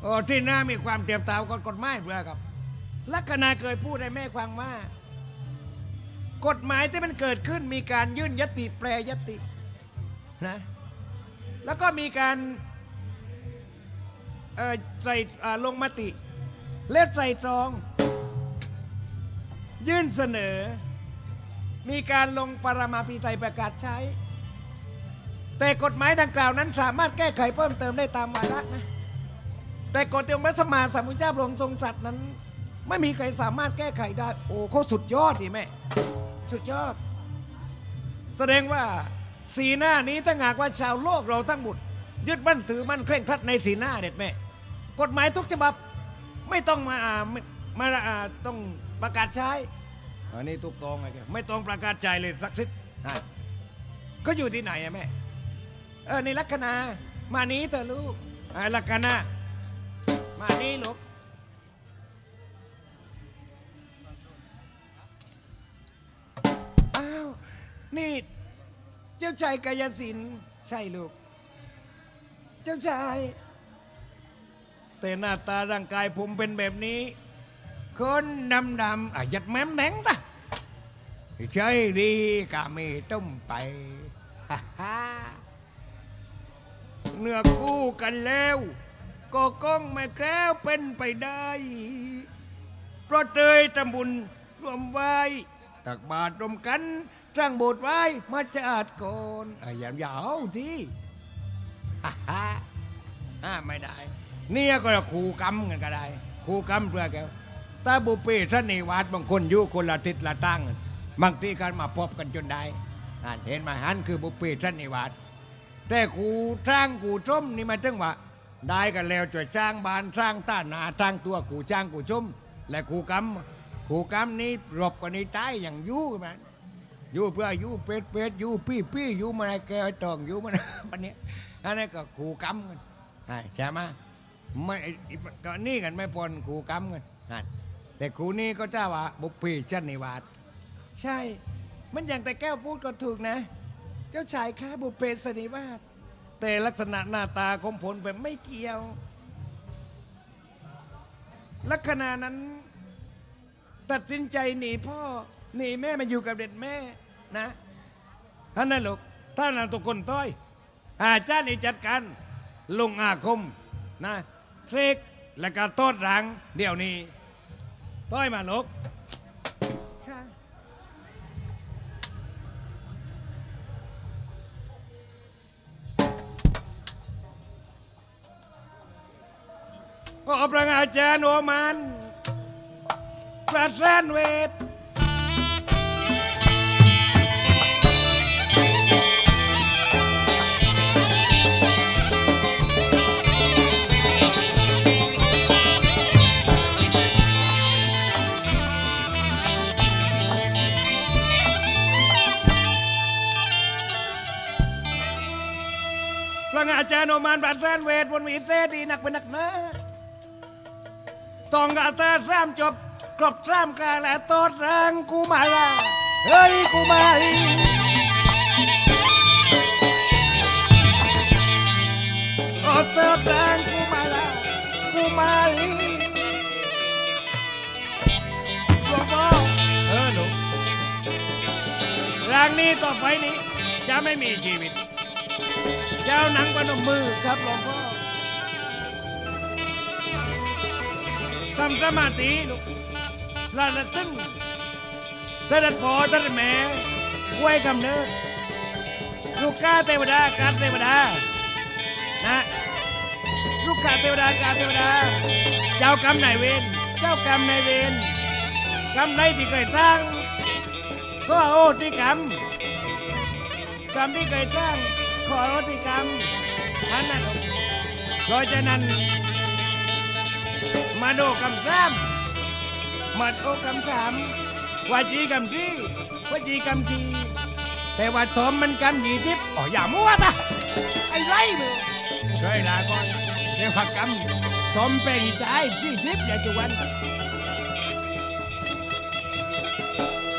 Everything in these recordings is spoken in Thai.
โอ้ที่หน้ามีความเตรียมตามกฎกฎหมายเพื่อครับ ลักษณะเคยพูดให้แม่ฟังว่ากฎหมายที่มันเกิดขึ้นมีการยื่นยติแปรยตินะแล้วก็มีการใส่ลงมติและใส่ตรอง ยื่นเสนอ มีการลงปรมาภิไธยประกาศใช้ แต่กฎหมายดังกล่าวนั้นสามารถแก้ไขเพิ่มเติมได้ตามวาระนะ แต่กฎของค์พระสมมาสัมพุทธเจ้าพระองค์ทรงสัตว์นั้น ไม่มีใครสามารถแก้ไขได้ โอ้เขาสุดยอดดิแม่ สุดยอด แสดงว่าสีหน้านี้ถ้าหากว่าชาวโลกเราทั้งหมดยึดมั่นถือมั่นเคร่งครัดในสีหน้าเด็ดแม่ กฎหมายทุกฉบับไม่ต้องมาอ่าไม่มาอ่าต้องประกาศใช้อันนี้ถูกต้องไงแกไม่ต้องประกาศใช้เลยสักสิทธิ์ก็อยู่ที่ไหนอะแม่เออในลัคนามานี้เถอลูกลัคนา มานี้ลูกอ้าว นี่ เจ้าชายกายสินใช่ลูก เจ้าชาย แต่หน้าตาร่างกายผมเป็นแบบนี้ คนดำดำอะยัดแม้มแหนงตะใช่ดีกะไม่ต้มไปฮ่าเนื้อกู้กันแล้ว ก็ก้องไม่แคล้วเป็นไปได้ เพราะเตยตำบุญรวมไว้ ตักบาตรรวมกันสร้างโบสถ์ไว้มาจาดก่อนอะอย่าอย่าเอาที่ฮ่าฮ่าไม่ได้ เนี่ยก็ขู่กรรมกันก็ได้ขู่กรรมเพื่อแกถ้าบุปเพสนนิวาสบางคนอยู่คนละทิศละตั้งบางทีกันมาพบกันจนได้เห็นไหมฮันคือบุปเพสนนิวาสแต่กูสร้างกูชมนี่มันถึงว่า ได้กันแล้วจะจ้างบานสร้างต้านนาสร้างตัวกูจ้างกูชมและกูกรรมกูกรรมนี้รบกันนี้ตายอย่างยู่มันยู่เพื่ออยู่เป็ดเป็ดยู่ปี้ปี้ยู่มาในแก้วตองยู่มาในวันนี้อันนี้ก็ขู่กำกันใช่ไหมไม่ก็นี่กันไม่พนขู่กำกันแต่ขู่นี้ก็เจ้าว่าบุพเพชนนิวาสใช่ มันอย่างแต่แก้วพูดก็ถูกนะ เจ้าชายค้าบุพเพสนิวาส แต่ลักษณะหน้าตาของผลแบบไม่เกี่ยว ลักษณะนั้น ตัดสินใจหนีพ่อหนีแม่มาอยู่กับเด็ดแม่นะท่านนั่นลูกท่านนั่นตุกคนต้อย อาจารย์นี่จัดการลงอาคมนะเทรกแล้วก็โทษรังเดี๋ยวนี้ ต้อยมาลูก จารย์โอมันพระสานเวทพระอาจารย์โอมานบาดแซนเวทบนมีเซดีนักเป็นนักหนะ ตองกาตาสามจบกรบสามกาและตอดรังกูมาลาเฮ้ยกูมาลีโอ้ตอดรังกูมาลากูมาลีหลวงพ่อเออหนูร่างนี้ต่อไปนี้จะไม่มีชีวิตเจ้าหนังปนมือครับหลวงพ่อ ทำสมาธิลูกลาละตึงท่านพ่อท่านแม่ไว้กำเนิดลูกกาเทวดากาเทวดา นะ ลูกกาเทวดากาเทวดา เจ้ากรรมนายเวร เจ้ากรรมนายเวร กรรมใดที่เคยสร้าง ก็โอที่กรรม กรรมที่เคยสร้าง ขออโหสิกรรมท่านนั้นเพราะฉะนั้น มาโดกรรมสามมาโดกรรมสามวาจีกรรมที่วาจีกรรมทีแต่ว่าทอมมันกรรมยี่ทิพอ๋ออย่ามั่วตะไอ้ไรมึงเคยลาก่อนเรียว่ากรรมทอมเป็นอีตายยี่ทิพย์อย่าจวน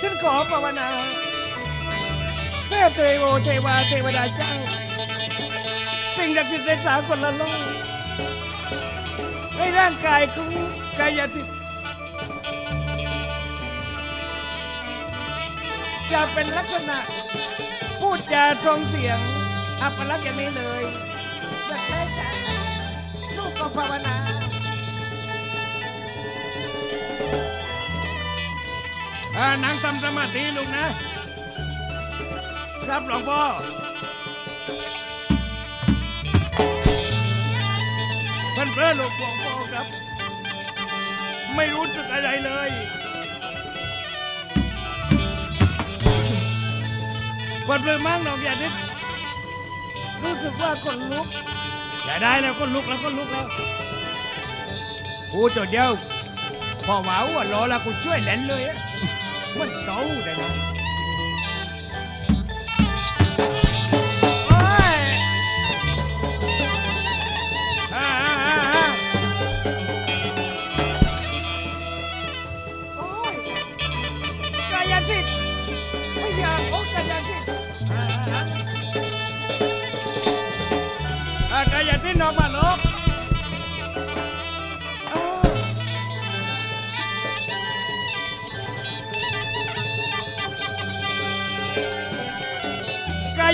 ฉันขอภาวนาเทพเทโวเทวาเทวดาเจ้าสิ่งศักดิ์สิทธิ์ในสากลโลกางกายของกายทิพย์จะเป็นลักษณะ พูดจาทรงเสียง อัปลักษณ์อย่างนี้เลยอยากได้จ้ะลูกก็ภาวนาอ่านางทำสมาธิลูกนะ ครับหลวงพ่อ พื่อนเพื่อนหลวงพ่อครับ ไม่รู้สึกอะไรเลยเปิดเรื่องมั่งน้องอย่านิดรู้สึกว่าคนลุกจะได้แล้วก็ลุกแล้วก็ลุกแล้วโอ้ตัวเดียวพอหวาวอะรอแล้วกูช่วยแหลนเลยอะมันเก่าแต่นะ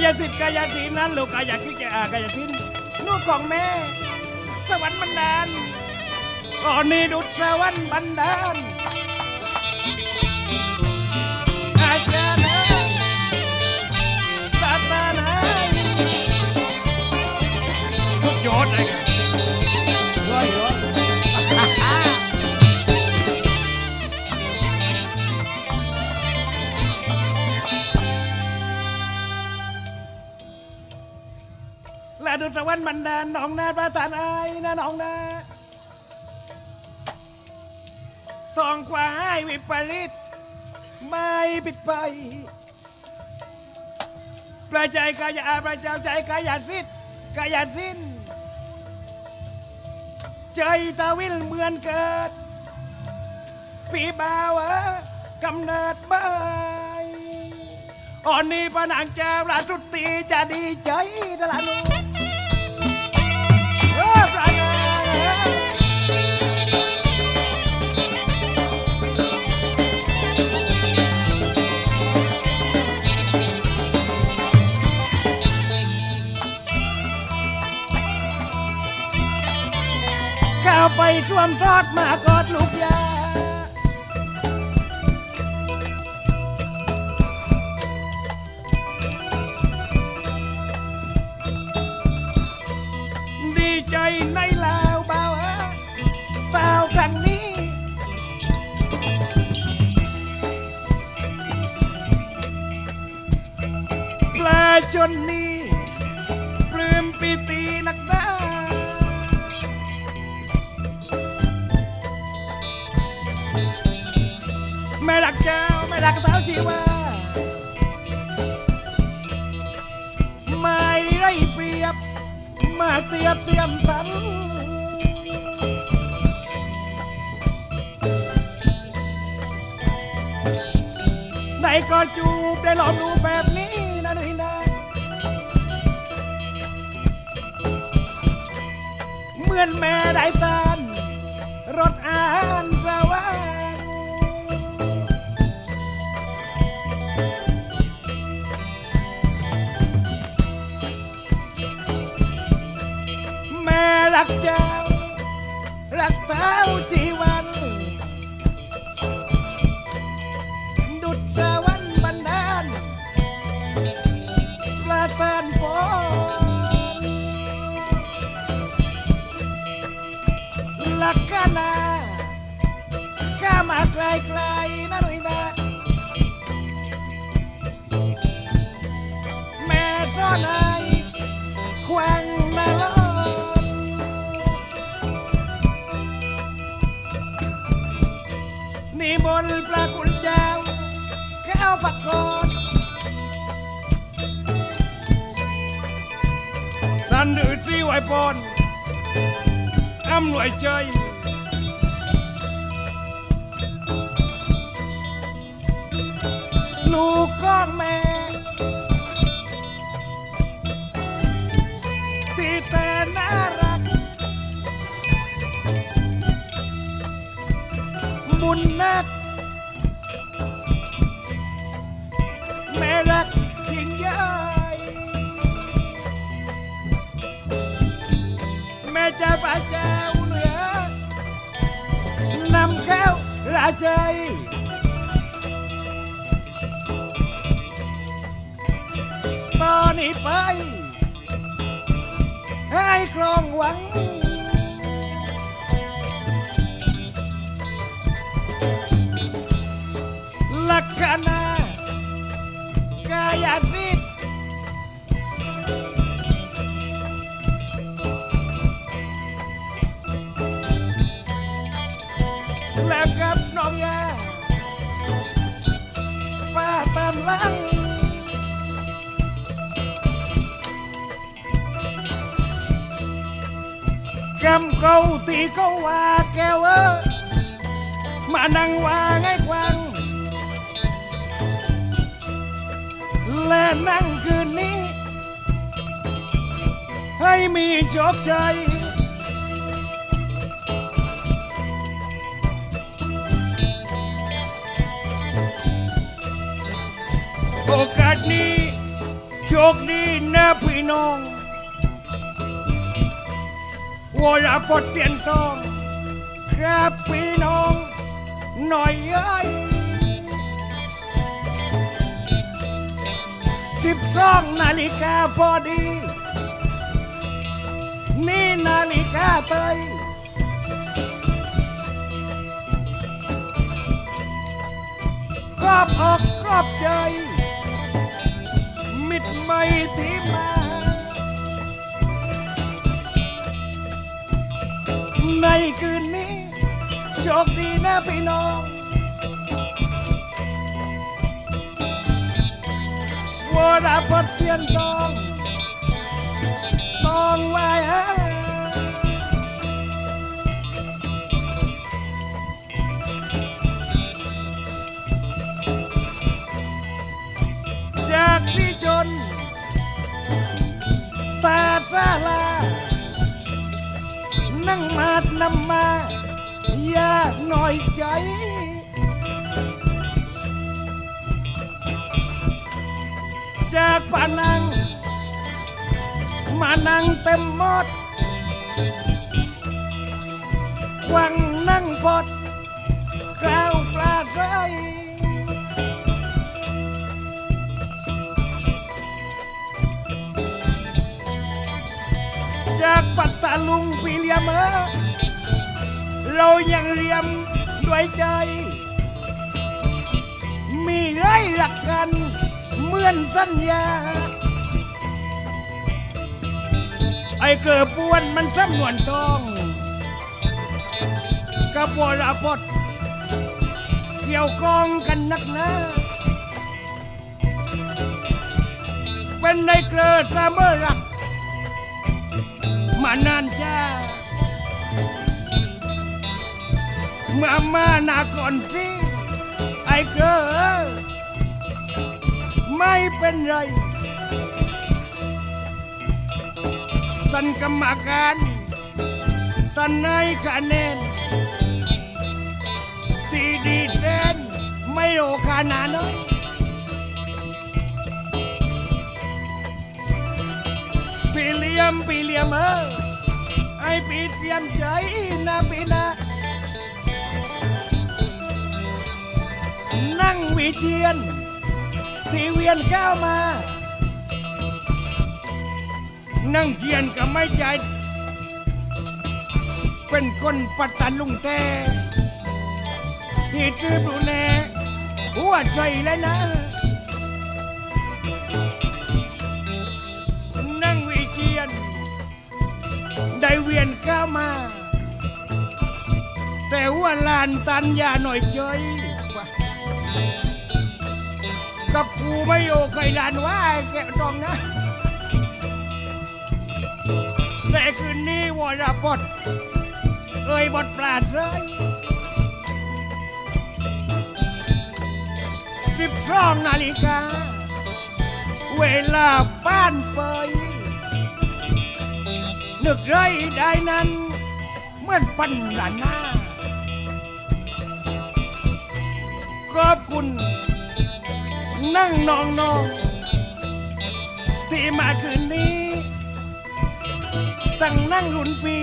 ายสิทธิ์กายสิทธิ์นั้นลูกกายคิดจะอากายสิทธิ์ลูกของแม่ สวรรค์บันดาลก่อนนี้ดุจสวรรค์บันดาลอาจารย์นะศาสนาทุกโยชน์เลยร้อยร้อย และดุสวรรค์บันดาลน้องนาประทานอายนะน้องนาทองกว่าให้วิปริตไม่ผิดไป ประใจกายาประเจ้าใจกายาสิทธิ์กายาสิ้น ใจตาวิลเหมือนเกิด ปีบาวะกำเนิดไม่อ่อนนี้พระนางเจ้าราชุตีจะดีใจดละลูก ไปท่วมทอดมากอดลูกยาดีใจในลาวเบาะเปล่าครั้งนี้ปลาจนนี้ กเท้าชีวา ไม่ไรเปรียบ มาเตียบเตรียมตันได้กอดจูบได้หลอมดูแบบนี้นะนุ้ยนะเหมือนแม่ได้ตานรถอา ควันลอนนิมนต์พระคุณเจ้าเข้าประกอดท่านฤาษีไหวปอนอำนวยใจลูกก็แม่ บุญนัก แม่รักยิ่งใหญ่แม่จะพระเจ้าเหนือนำเข้าราชัยตอนนี้ไป ให้ครองหวัง กายริดแล้วกับน้องยาป้า แกวเออมานั่งว่าไงกวางและนั่งคืนนี้ ให้มีโชคชัยโอกาสนี้โชคดีนะพี่น้องวรพจน์เตียนทอง ครับพี่น้อง หน่อยเอ้ย สิบสองนาฬิกาพอดี นี่นาฬิกาเตยกอบออกกอบใจ มิดไม่ที่มา ในคืนนี้โชคดีนะพี่น้อง วรพจน์เทียนทองตองไว้ฮะจากที่ชน ตาซาลา นั่งมาดนำมาอย่าหน่อยใจ จากปานัง มานั่งเต็มหมดวังนั่งพดคราวปลาใจจากปัตตาลุงปีเลียมเรายังเรียมด้วยใจ มีไรรักกัน เหมือนสัญญา ไอ้เกิดปวนมันจำนวนทองกับวรพจน์เกี่ยวกองกันนักหนาเป็นในเกลือเมอรัก มานานจ้าเมื่อมานาก่อนสิไอ้เกลือ ไม่เป็นไรท่านกรรมการท่านนายคะแนนที่ดีแทนไม่โอคานาน้อยพี่เลียมพี่เลียมเออไอ้พี่เตรียมใจนะพี่นะนั่งวิเชียน ที่เวียนก้าวมา นั่งเขียนก็ไม่ใจ เป็นคนปัตตาลุงแต่ที่จื้อดูแนหัวใจแล้วนะ นั่งวิเชียน ได้เวียนก้าวมา แต่ว่าลานตันยาหน่อยเจย กับกูไม่โยเคยลานว่าแกตองนะ แต่คืนนี้วรพจน์เอ่ยบทปราดเลยสิบสองนาฬิกา เวลาป้านเปนึกไรได้นั้น เมื่อปันหลานหน้าขอบคุณ นั่งนองนองที่มาคืนนี้ ตั้งนั่งรุ่นปี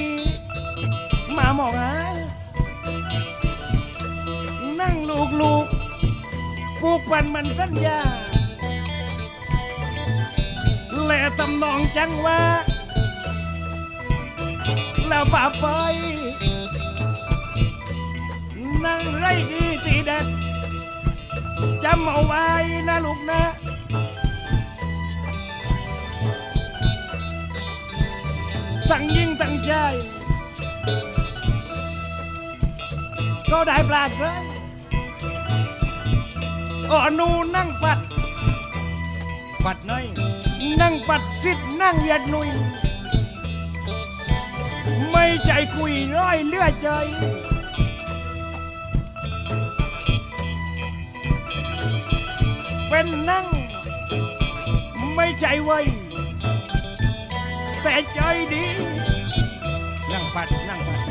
มามองหานั่งลูกลูกๆผูกพันมันสัญญา และตำนองจังว่า แล้วป่าไป นั่งไรดีตีเด็ด จำเอาไว้นะลูกนะ ตั้งยิ่งตั้งใจ ก็ได้ปลาดใจอ่อนูนั่งปัด ปัดน้อย นั่งปัดทิศนั่งเยัดนุย ไม่ใจคุยร้อยเลือดใจ เป็นนั่ง ไม่ใจไวแต่ใจดี นั่งปัดนั่งปัด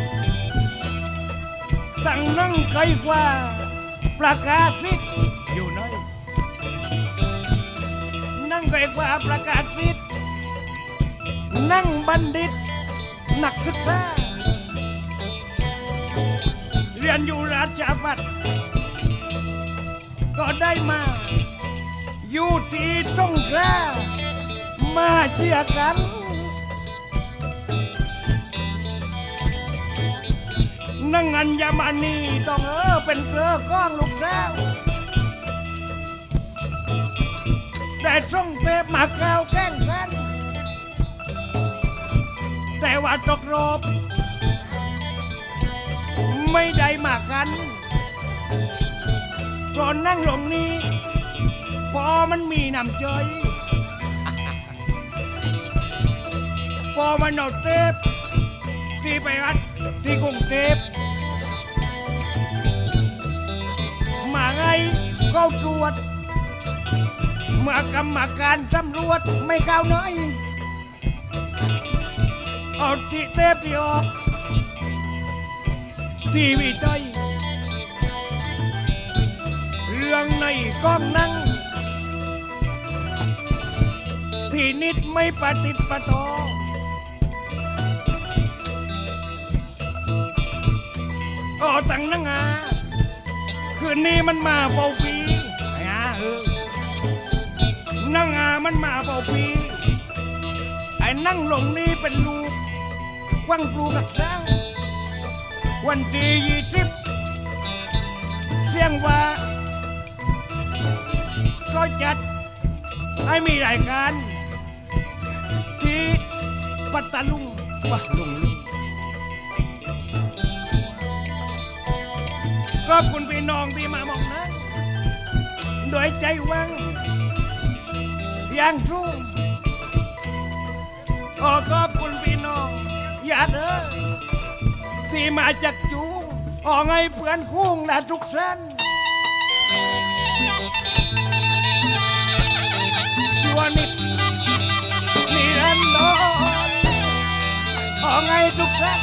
ตั้งนั่งไกลกว่า ประกาศสิอยู่น้อยนั่งไกลกว่าประกาศสินั่งบัณฑิต นักศึกษา เรียนอยู่ราชบัตก็ได้มา อยู่ที่สงขลามาเชียร์กัน นั่งอัญมณีต้องเออเป็นเกลือก้องลูกแก้วได้ส่งเทปมาแก้วแกล้งกัน แต่ว่าตกรอบไม่ได้มากันก่อนนั่งลงนี้ พอมันมีน้ำใจพอมันเอาเทปที่ไปรัดที่กรุงเทพมาไงก็ตรวจ เมื่อกรรมการตำรวจไม่ก้าวน้อยเอาที่เทปที่ออกทีวีใจเรื่องในกล้องนั่ง ที่นิดไม่ปฏิประตอโอ้ตั้งนังอาคืนนี้มันมาเป่าปีไอ้อาเออนังอามันมาเป่าปี ไอ้นั่งหลงนี่เป็นลูกกวางปลูกักษาวันทียี่สิบเสียงว่า ก็จัดให้มีรายการ ปัตตาลุงว่าลุงลุงขอบคุณพี่น้องที่มามองนั้นโดยใจวังอย่างทุ่งขอขอบคุณพี่น้องอย่าเด้อที่มาจากจูออกให้เพื่อนคุ้งและทุกท่านชวนิดนิ อองให้ทุกท่าน